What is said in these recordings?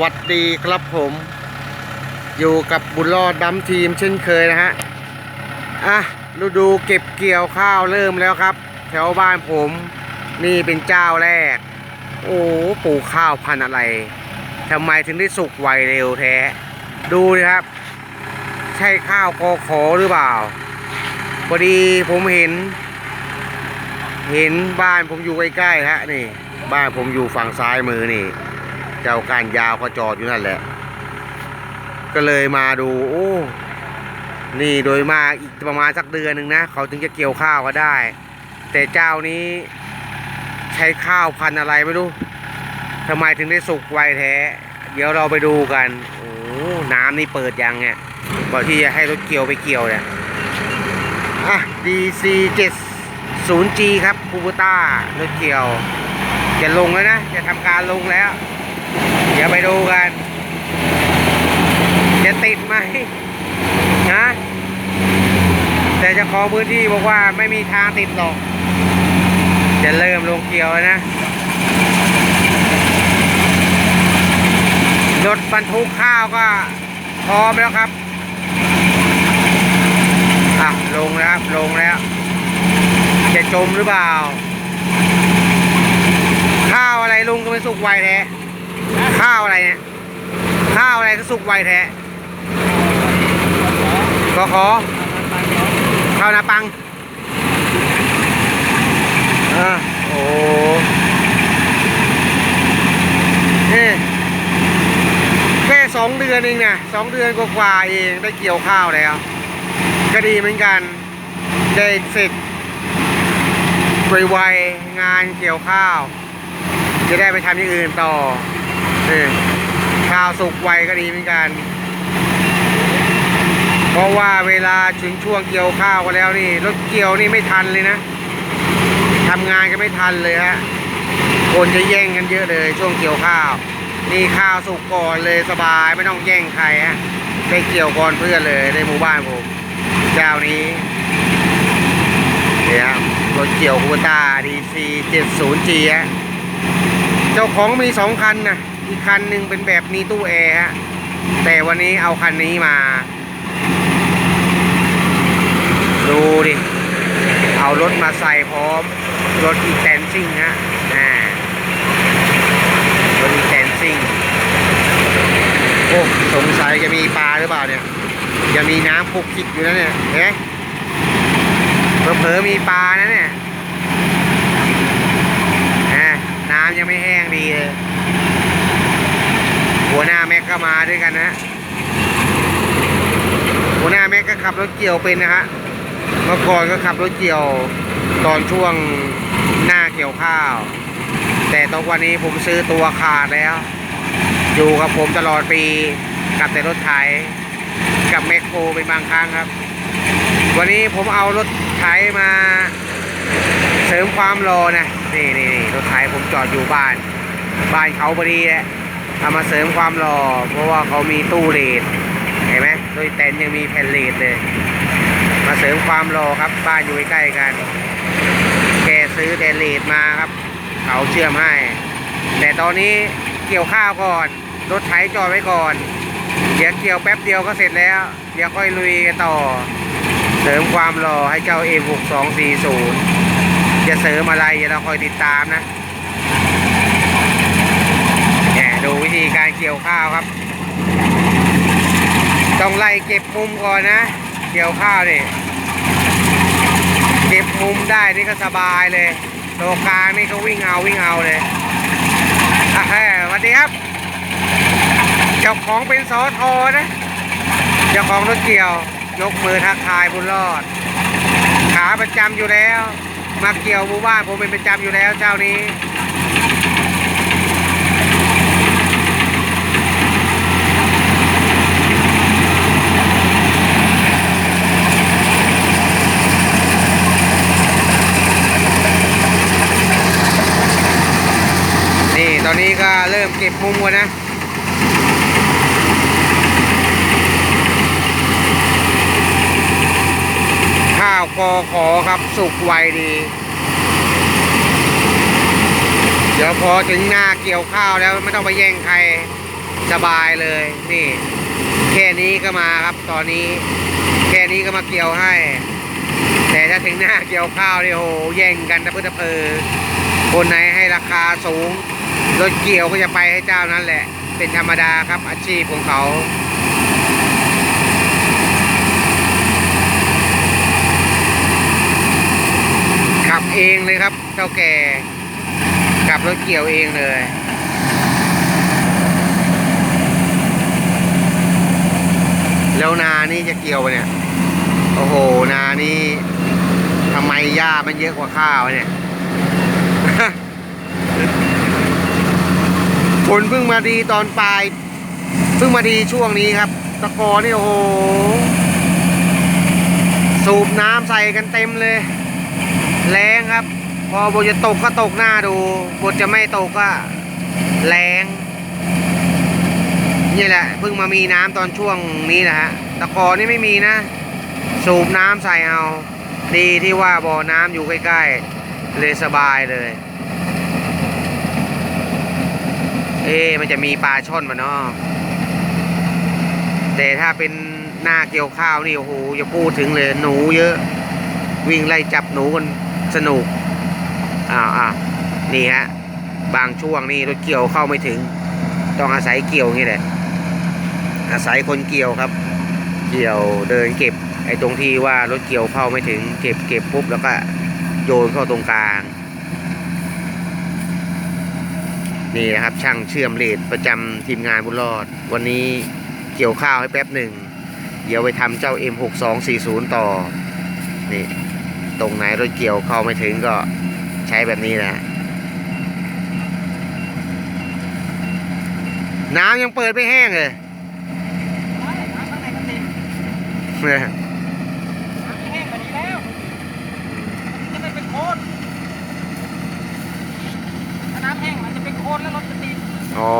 วัสดีครับผม อยู่กับบุญรอดดัมทีมเช่นเคยนะฮะ อะฤดูเก็บเกี่ยวข้าวเริ่มแล้วครับ แถวบ้านผมนี่เป็นเจ้าแรก โอ้ปลูกข้าวพันอะไรทำไมถึงได้สุกไวเร็วแท้ ดูดิครับ ใช่ข้าวกอขอหรือเปล่าพอดีผมเห็น เห็นบ้านผมอยู่ใกล้ๆฮะนี่ บ้านผมอยู่ฝั่งซ้ายมือนี่ เจ้าการยาวก็จอดอยู่นั่นแหละ ก็เลยมาดู โอ้ นี่โดยมากอีกประมาณสักเดือนหนึ่งนะ เขาถึงจะเกี่ยวข้าวก็ได้ แต่เจ้านี้ใช้ข้าวพันธุ์อะไรไม่รู้ทำไมถึงได้สุกไวแท้ เดี๋ยวเราไปดูกัน โอ้ น้ำนี่เปิดยังเนี่ยก่อนที่จะให้รถเกี่ยวไปเกี่ยวเนี่ยอะ DC 70G ครับคูบูต้ารถเกี่ยว จะลงแล้วนะ จะทำการลงแล้ว เดี๋ยวไปดูกัน จะติดไหมนะแต่จ้าของพื้นที่บอกว่าไม่มีทางติดหรอก จะเริ่มลงเกี่ยวแล้วนะ รถบรรทุกข้าวก็พร้อมแล้วครับอะลงแล้วครับลงแล้ว จะจมหรือเปล่า ข้าวอะไรลุงก็ไม่สุกไวแท้ ข้าวอะไรเนี่ยข้าวอะไรก็สุกไวแท้ก็ขอข้าวนาปังอ่าโอ้เฮ้แค่สองเดือนเองนะสองเดือนกว่าเองได้เกี่ยวข้าวแล้ว ก็ดีเหมือนกัน ได้เสร็จไวๆงานเกี่ยวข้าว จะได้ไปทำอย่างอื่นต่อ เออข้าวสุกไวก็ดีเหมือนกัน เพราะว่าเวลาถึงช่วงเกี่ยวข้าวกันแล้วนี่รถเกี่ยวนี่ไม่ทันเลยนะทำงานก็ไม่ทันเลยฮะคนจะแย่งกันเยอะเลย ช่วงเกี่ยวข้าว นี่ข้าวสุกก่อนเลยสบายไม่ต้องแย่งใครฮะได้เกี่ยวก่อนเพื่อนเลยในหมู่บ้านผมเจ้านี้เนี่ยครับรถเกี่ยวคูต้าดีซีเจ็ดศูนย์จีฮะเจ้าของมีสองคันนะ อีกคันหนึ่งเป็นแบบมีตู้แอร์ฮะ แต่วันนี้เอาคันนี้มา ดูดิ เอารถมาใส่พร้อม รถอีแตนซิ่งฮะอ่ารถอีแตนซิ่งโอ้สงสัยจะมีปลาหรือเปล่าเนี่ยจะมีน้ำคุกคิกอยู่นะเนี่ยเห็นไหมเผลอมีปลานะเนี่ยน้ำยังไม่แห้งดีเลย หัวหน้าแม็กก็มาด้วยกันนะหัวหน้าแม็กก็ขับรถเกี่ยวเป็นนะฮะเมื่อก่อนก็ขับรถเกี่ยวตอนช่วงหน้าเกี่ยวข้าว แต่ตอนวันนี้ผมซื้อตัวขาดแล้ว อยู่กับผมตลอดปีกับแต่รถไถกับแมคโครเป็นบางครั้งครับ วันนี้ผมเอารถไถมาเสริมความรอนะนี่นี่นี่รถไถผมจอดอยู่บ้าน บ้านเขาพอดีแหละ เอามาเสริมความรอเพราะว่าเขามีตู้เลดเห็นไหมโดยเต็นท์ยังมีแผ่นเลดเลย มาเสริมความรอครับบ้านอยู่ใกล้กันแกซื้อแผ่นเลดมาครับ เขาเชื่อมให้ แต่ตอนนี้เกี่ยวข้าวก่อนรถไถจอดไว้ก่อน เดี๋ยวเกี่ยวแป๊บเดียวก็เสร็จแล้ว เดี๋ยวค่อยลุยกันต่อ เสริมความรอให้เจ้า M6240 จะเสริมอะไรเดี๋ยวเราคอยติดตามนะแหม ดูวิธีการเกี่ยวข้าวครับ ต้องไล่เก็บมุมก่อนนะ เกี่ยวข้าวนี่เก็บมุมได้นี่ก็สบายเลยตัวกลางนี่ก็วิ่งเอาวิ่งเอาเลยสวัสดีครับ เจ้าของเป็นสอทอนะ เจ้าของรถเกี่ยว ยกมือทักทายบุญรอด ขาประจำอยู่แล้ว มาเกี่ยวหมู่บ้านผมเป็นประจำอยู่แล้วเจ้านี้ นี่ ตอนนี้ก็เริ่มเก็บมุมกันนะข้าวกอขอครับสุกไวดี เดี๋ยวพอถึงหน้าเกี่ยวข้าวแล้วไม่ต้องไปแย่งใครสบายเลยนี่ แค่นี้ก็มาครับตอนนี้ แค่นี้ก็มาเกี่ยวให้ แต่ถ้าถึงหน้าเกี่ยวข้าวเนี่โอ้โหแย่งกันตะเพื้ตะเพอคนไหนให้ราคาสูง รถเกี่ยวก็จะไปให้เจ้านั้นแหละ เป็นธรรมดาครับอาชีพของเขาขับเองเลยครับเจ้าแก่ขับรถเกี่ยวเองเลยแล้วนานี่จะเกี่ยวปะเนี่ย โอ้โห นานี่ทำไมหญ้ามันเยอะกว่าข้าวเนี่ย นเพิ่งมาดีตอนปลายเพิ่งมาดีช่วงนี้ครับ ตะกอนี่โอ้โห สูบน้ำใส่กันเต็มเลย แรงครับ พอบทจะตกก็ตกหน้าดูบทจะไม่ตกก็แรงนี่แหละเพิ่งมามีน้ำตอนช่วงนี้นะฮะตะกอนี่ไม่มีนะ สูบน้ำใส่เอา ดีที่ว่าบ่อน้ำอยู่ใกล้ๆเลยสบายเลย เอ๊มันจะมีปลาช่อนมาเนาะแต่ถ้าเป็นหน้าเกี่ยวข้าวนี่โอ้โหจะพูดถึงเลยหนูเยอะ วิ่งไล่จับหนูกันสนุกอ้าวอ้าวนี่ฮะบางช่วงนี่รถเกี่ยวเข้าไม่ถึง ต้องอาศัยเกี่ยวนี้แหละอาศัยคนเกี่ยวครับ เกี่ยวเดินเก็บไอ้ตรงที่ว่ารถเกี่ยวเข้าไม่ถึง เก็บเก็บปุ๊บแล้วก็โยนเข้าตรงกลาง นี่นะครับช่างเชื่อมเลดประจำทีมงานบุญรอด วันนี้เกี่ยวข้าวให้แป๊บหนึ่ง เดี๋ยวไปทำเจ้า M6240 ต่อ นี่ตรงไหนรถเกี่ยวเข้าไม่ถึงก็ใช้แบบนี้นะ น้ำยังเปิดไม่แห้งเลยน้ำข้างในก็ติดเนี่ยน้ำแห้งกว่านี้แล้วมันจะไม่เป็น โคลนถ้าน้ำแห้งมันจะเป็นโคลนแล้วรถจะติดอ๋อ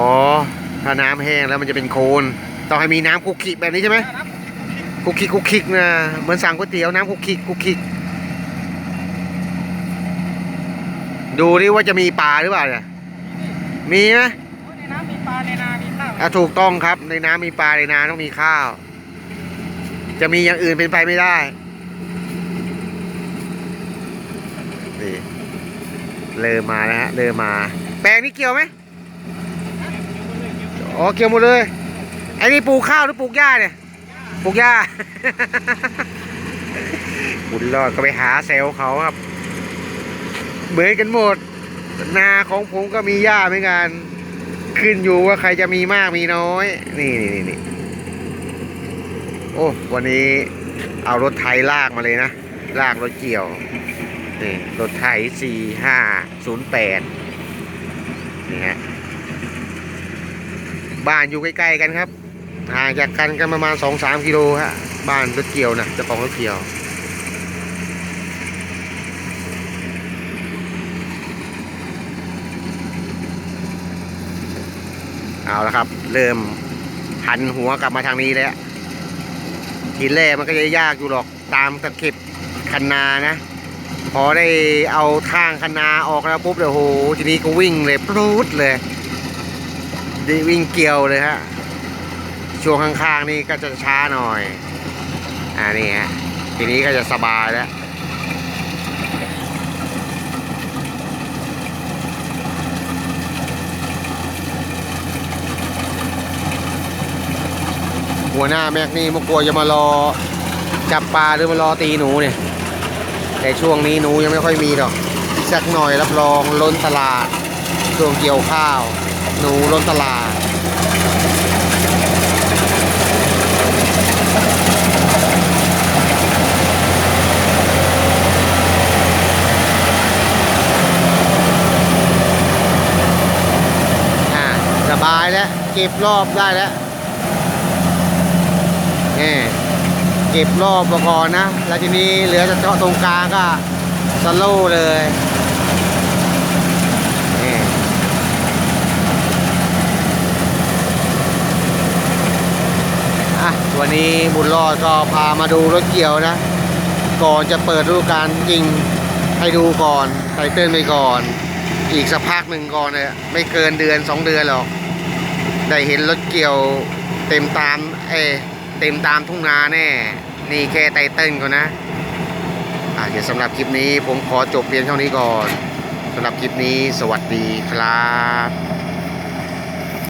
ถ้าน้ำแห้งแล้วมันจะเป็นโคลนต้องให้มีน้ำคุกคิกแบบนี้ใช่ไหมถ้าน้ำคุกคิกคุกคิกนะเหมือนสั่งก๋วยเตี๋ยวน้ำคุกคิกคุกคิกดูดิว่าจะมีปลาหรือเปล่าเนี่ยมีไหมในน้ำมีปลาในนา มีข้าวอะถูกต้องครับ ในน้ำมีปลาในนาต้องมีข้าว จะมีอย่างอื่นเป็นไปไม่ได้นี่เริ่มมาแล้วฮะเริ่มมา แปลงนี้เกี่ยวไหมอ๋อเกี่ยวหมดเลยไอ้นี่ปลูกข้าวหรือปลูกหญ้าเนี่ยปลูกหญ้าบุญรอดก็ไปหาเซลล์เขาครับเหมือนกันหมด นาของผมก็มีหญ้าเหมือนกัน ขึ้นอยู่ว่าใครจะมีมากมีน้อย นี่นี่นี่นี่โอ้วันนี้เอารถไถลากมาเลยนะลากรถเกี่ยวนี่รถไถสี่ห้าศูนย์แปด นี่ฮะบ้านอยู่ใกล้ๆกันครับห่างจากกันกันประมาณสองสามกิโลฮะบ้านรถเกี่ยวนะเจ้าของรถเกี่ยวเอาละครับ เริ่มหันหัวกลับมาทางนี้แล้วทีแรกมันก็จะยากอยู่หรอกตามตะเข็บคันนานะ พอได้เอาทางคันาออกแล้วปุ๊บเดี๋ยวโหทีนี้ก็วิ่งเลยปรูดเลยดีวิ่งเกี่ยวเลยฮะช่วงข้างๆนี่ก็จะช้าหน่อย อ่านี่ฮะทีนี้ก็จะสบายแล้วหัวหน้าแม็กนี่มากลัวจะมารอจับปลาหรือมารอตีหนูเนี่ย แต่ช่วงนี้หนูยังไม่ค่อยมีหรอกอีกสักหน่อยรับรองล้นตลาดช่วงเกี่ยวข้าว หนูล้นตลาดสบายแล้วเก็บรอบได้แล้วนี่ เก็บรอบก่อนนะ แล้วทีนี้เหลือจะเจาะตรงกลางก็สโลว์เลยนี่วันนี้บุญรอดก็พามาดูรถเกี่ยวนะ ก่อนจะเปิดฤดูกาลจริงให้ดูก่อนไตเติ้ลไปก่อน อีกสักพักหนึ่งก่อนเนี่ยไม่เกินเดือนสองเดือนหรอก ได้เห็นรถเกี่ยวเต็มตามเอ เต็มตามทุ่งนาแน่ นี่แค่ไตเติ้ลก่อนนะอ่าเดี๋ยวสำหรับคลิปนี้ผมขอจบเพียงเท่านี้ก่อนสำหรับคลิปนี้สวัสดีครับ